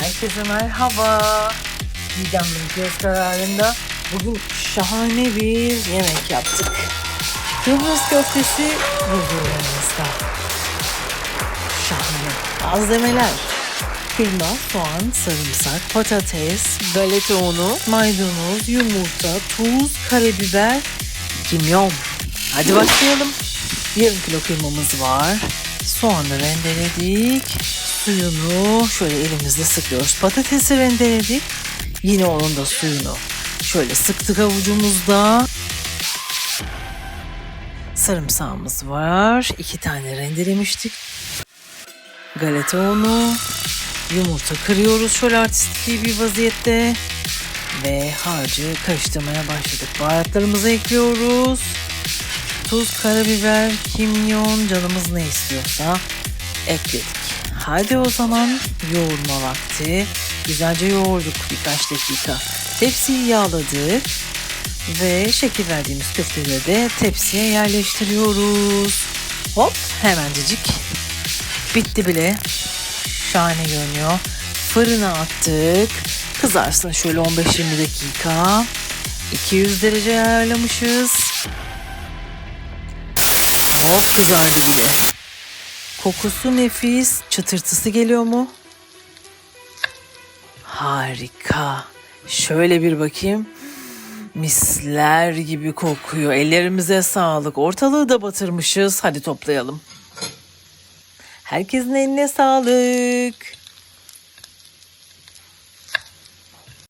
Herkese merhaba. Didem'in göz kararında bugün şahane bir yemek yaptık. Kıbrıs köftesi bulgurlarımızda. Şahane. Malzemeler. Kıyma, soğan, sarımsak, patates, galeta unu, maydanoz, yumurta, tuz, karabiber, kimyon. Hadi başlayalım. Yarım kilo kıymamız var. Soğanı rendeledik. Suyunu şöyle elimizle sıkıyoruz. Patatesi rendeledik. Yine onun da suyunu şöyle sıktık avucumuzda. Sarımsağımız var. İki tane rendelemiştik. Galeta unu. Yumurta kırıyoruz şöyle artistik bir vaziyette. Ve harcı karıştırmaya başladık. Baharatlarımızı ekliyoruz. Tuz, karabiber, kimyon canımız ne istiyorsa ekledik. Hadi o zaman yoğurma vakti. Güzelce yoğurduk birkaç dakika. Tepsiyi yağladık ve şekil verdiğimiz köfteleri de tepsiye yerleştiriyoruz. Hop hemencik. Bitti bile. Şahane görünüyor. Fırına attık. Kızarsın şöyle 15-20 dakika. 200 derece ayarlamışız. Hop kızardı bile. Kokusu nefis. Çıtırtısı geliyor mu? Harika. Şöyle bir bakayım. Misler gibi kokuyor. Ellerimize sağlık. Ortalığı da batırmışız. Hadi toplayalım. Herkesin eline sağlık.